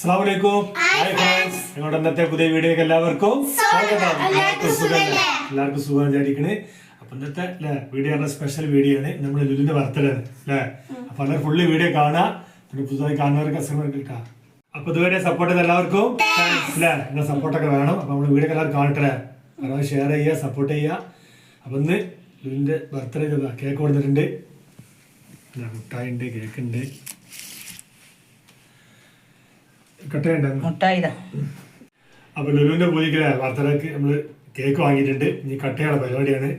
അസ്സാമലൈക്കും hi friends ഞങ്ങളുടെ ഇന്നത്തെ പുതിയ വീഡിയോക്ക് എല്ലാവർക്കും സ്വാഗതം. എല്ലാവർക്കും സുഖമല്ലേ? എല്ലാവർക്കും സുഖം വിചാരിക്കണേ. അപ്പൊ ഇന്നത്തെ അല്ലേ വീഡിയോ ആണ് സ്പെഷ്യൽ വീഡിയോ ആണ്. നമ്മുടെ ലുലിന്റെ ബർത്ത്ഡേ ആണ് അല്ലേ അപ്പൊ എല്ലാവരും ഫുള്ള് വീഡിയോ കാണാ പിന്നെ പുതുതായി കാണുന്നവർക്ക് കസ്റ്റമർക്ക് കിട്ടാം അപ്പൊ ഇതുവരെ സപ്പോർട്ട് ചെയ്ത എല്ലാവർക്കും അല്ലേ നിങ്ങളുടെ സപ്പോർട്ടൊക്കെ വേണം. അപ്പൊ നമ്മുടെ വീഡിയോ എല്ലാവരും കാണട്ടെ കാരണം ഷെയർ ചെയ്യുക സപ്പോർട്ട് ചെയ്യുക. അപ്പൊ ഇന്ന് ലുലിന്റെ ബർത്ത്ഡേ കേക്ക് കൊടുത്തിട്ടുണ്ട്. മുട്ടായി ഉണ്ട് കേക്ക് ഉണ്ട്. മുട്ടായിതാ. അപ്പൊ ലുലുവിന്റെ പൂജയ്ക്ക് വാർത്തകൾക്ക് നമ്മൾ കേക്ക് വാങ്ങിയിട്ടുണ്ട്. ഇനി കട്ടയുടെ പരിപാടിയാണ്.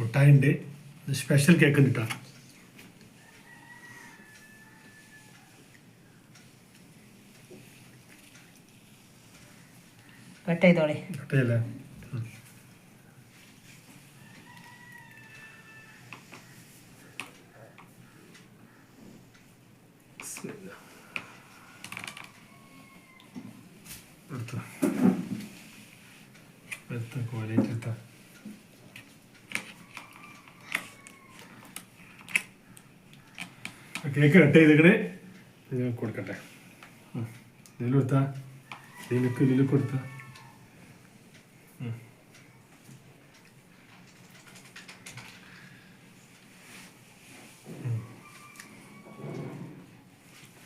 മുട്ടായി ഉണ്ട് സ്പെഷ്യൽ കേക്ക് ഉണ്ട് കേട്ടോ കട്ട് ചെയ്തോളി. എടുത്തോ. എടുത്തോ, കോലയിട്ട് എടുത്തോ. കേക്ക് കട്ട് ചെയ്തിക്കണേ ഇത് കൊടുക്കട്ടെ ഉം. ഇതിലും കൊടുത്താ ഇതിലേക്ക് ഇതിൽ കൊടുത്താ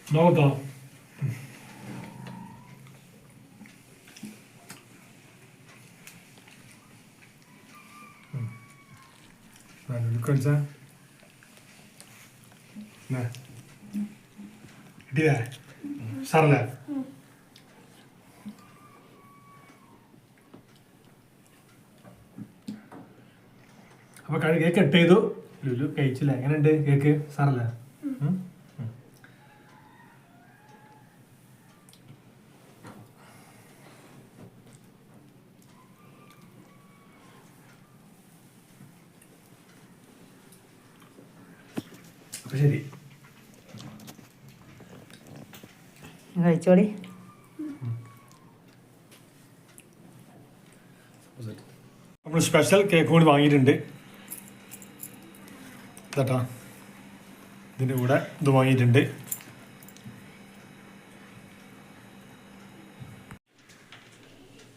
നോക്കത്തോ കളിച്ച കിട്ടിയേ സാറല്ലേ? അപ്പൊ കഴി കേക്ക് കട്ട് ചെയ്തു. ലുലു കഴിച്ചില്ല. എങ്ങനെയുണ്ട് കേക്ക്? സാറല്ലേ? അപ്പൊ ശരി. കഴിച്ചോളി. നമ്മൾ സ്പെഷ്യൽ കേക്ക് കൂടി വാങ്ങിയിട്ടുണ്ട്. ഇതാട്ടാ. ഇതിന്റെ കൂടെ ഇത് വാങ്ങിയിട്ടുണ്ട്.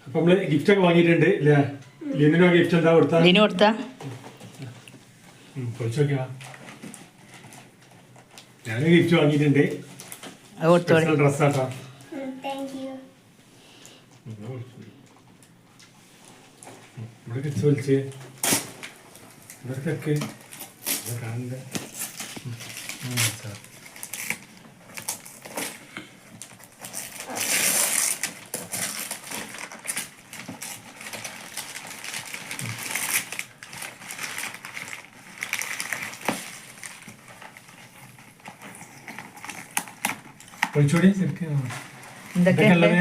അപ്പൊ നമ്മൾ ഗിഫ്റ്റ് ഒക്കെ വാങ്ങിയിട്ടുണ്ട് ഇല്ലേ? ലിനോ ഗിഫ്റ്റ് എന്താ കൊടുത്താ? കൊടുത്താ? പൊളിച്ച് നോക്കിയാ. ഞാൻ ഗിഫ്റ്റ് വാങ്ങിയിട്ടുണ്ട്. ഡ്രസ്സാട്ടാ. ഇവിടെ ഗിഫ്റ്റ് വിളിച്ച് ഇവർക്കൊക്കെ കാണണ്ട ഒളിച്ചോടി ശരിക്കും എന്തൊക്കെ? എന്തൊക്കെയുള്ളത്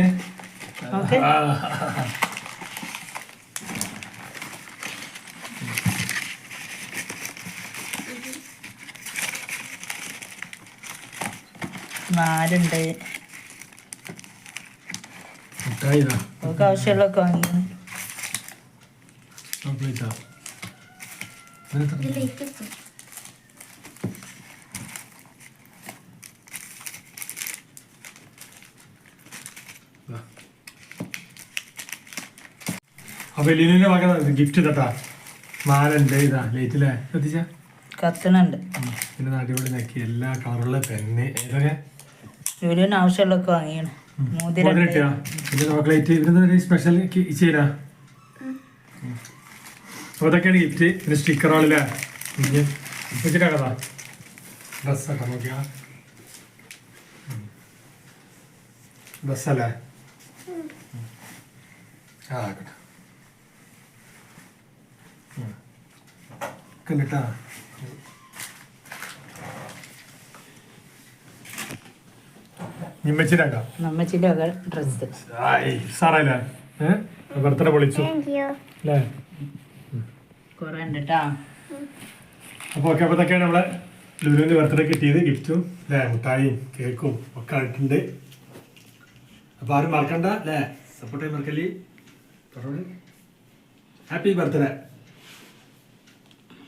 നാലുണ്ട്. നമുക്ക് വാങ്ങി ഇതിലേക്ക് അപ്പൊ ലിനുവിന്റെ മകൻ ഗിഫ്റ്റ് തട്ടാ. മാലുണ്ട് ഇതാ ലൈറ്റില്ലേ ശ്രദ്ധിച്ച? കത്തണുണ്ട്. പിന്നെ അടിപൊളി നക്കി എല്ലാ കളറുള്ള പെന്ന്. ഏതൊക്കെ? ലുലുവിന് ആവശ്യമുള്ളൊക്കെ വാങ്ങിയാണ് മോതിരം കിട്ടിയാ പിന്നെ ചോക്ലേറ്റ് ഇതിന് സ്പെഷ്യൽ ചെയ്താ ഗിഫ്റ്റ് പിന്നെ സ്റ്റിക്കറുകളില്ലേ വെച്ചിട്ടാ കഥ ഡ്രസ്സൊക്കെ നോക്കിയാ. ഡ്രസ്സല്ലേ? ആ ആക്കട്ടെ ഒക്കെ ഡ്രസ്സ് സാറല്ലേ ബർത്ത്ഡേ you. അല്ലേ കേട്ടാ അപ്പോൾ ഓക്കെ അപ്പോൾ ഇതൊക്കെയാണ് നമ്മളെ ലുലുവിന്റെ ബർത്ത്ഡേ കിട്ടിയത് ഗിഫ്റ്റും അല്ലേ മുട്ടായിയും കേക്കും ഒക്കെ ആയിട്ടുണ്ട്. അപ്പൊ ആരും മറക്കണ്ട അല്ലേ സപ്പോർട്ട് ചെയ്യാൻ മറക്കല്ലേ? Happy birthday.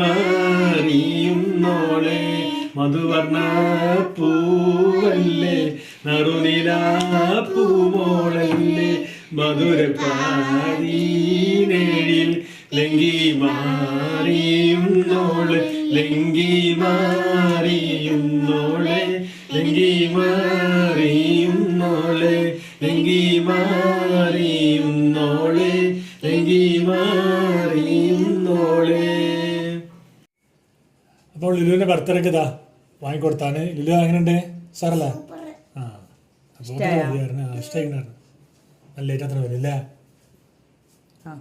മാറിയുന്നോളെ മധുവർണ പൂവല്ലേ നറുനില പൂമോളല്ലേ മധുര പാരീനേഴിൽ ലങ്കി മാറിയുന്നോളെ ലങ്കി മാറിയുന്നോളെ ലങ്കി മാറിയുന്നോളെ ലങ്കി മാറിയുന്നോളെ. ലുലുവിന്റെ ബർത്ത്ഡേക്ക് ഇതാ. വാങ്ങിക്കൊടുത്താണ് ലുലു എങ്ങനെയുണ്ട്? സാറല്ലേ? ആ. അപ്പോൾ ഇഷ്ടമായിരുന്നു നല്ല ലേറ്റ് അത്ര വരും അല്ലേ? ആ.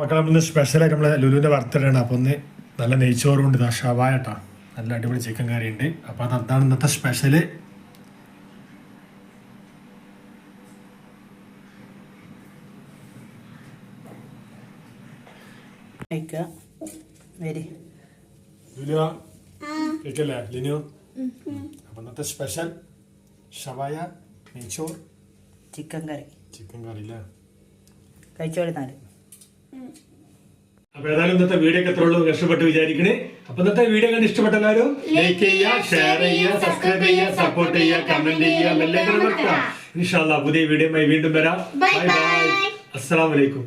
മക്കളെ ഇന്ന് സ്പെഷ്യലായിട്ട് നമ്മളെ ലുലുവിന്റെ ബർത്ത്ഡേ ആണ്. അപ്പോൾ ഒന്ന് നല്ല നെയ്ച്ചോറും ഉണ്ട്. ഇതാ ഷവായ കേട്ടോ നല്ല അടിപൊളി ചിക്കൻ കറി ഉണ്ട്. അപ്പോൾ അത് അതാണ് ഇന്നത്തെ സ്പെഷ്യൽ കഴിക്കുക. വരി. ലുലു കേൾക്കല്ലേ ലിനു? അപ്പോൾ ഇന്നത്തെ സ്പെഷ്യൽ ഷവായ നെയ്ച്ചോർ ചിക്കൻ കറി. ചിക്കൻ കറി അല്ലേ? കഴിച്ചോളി നാല്. അപ്പൊ ഏതായാലും ഇന്നത്തെ വീഡിയോ ഒക്കെ എത്രയുള്ളൂ കഷ്ടപ്പെട്ട് വിചാരിക്കണേ. അപ്പൊ ഇന്നത്തെ വീഡിയോ കണ്ട് ഇഷ്ടപ്പെട്ട എല്ലാവരും ലൈക്ക് ചെയ്യുക ഷെയർ ചെയ്യുക സബ്സ്ക്രൈബ് ചെയ്യുക സപ്പോർട്ട് ചെയ്യുക കമന്റ് ചെയ്യുക ഇൻഷാല്ലാ പുതിയ വീഡിയോ വീണ്ടും വരാം. ബൈ ബൈ അസ്സലാമു അലൈക്കും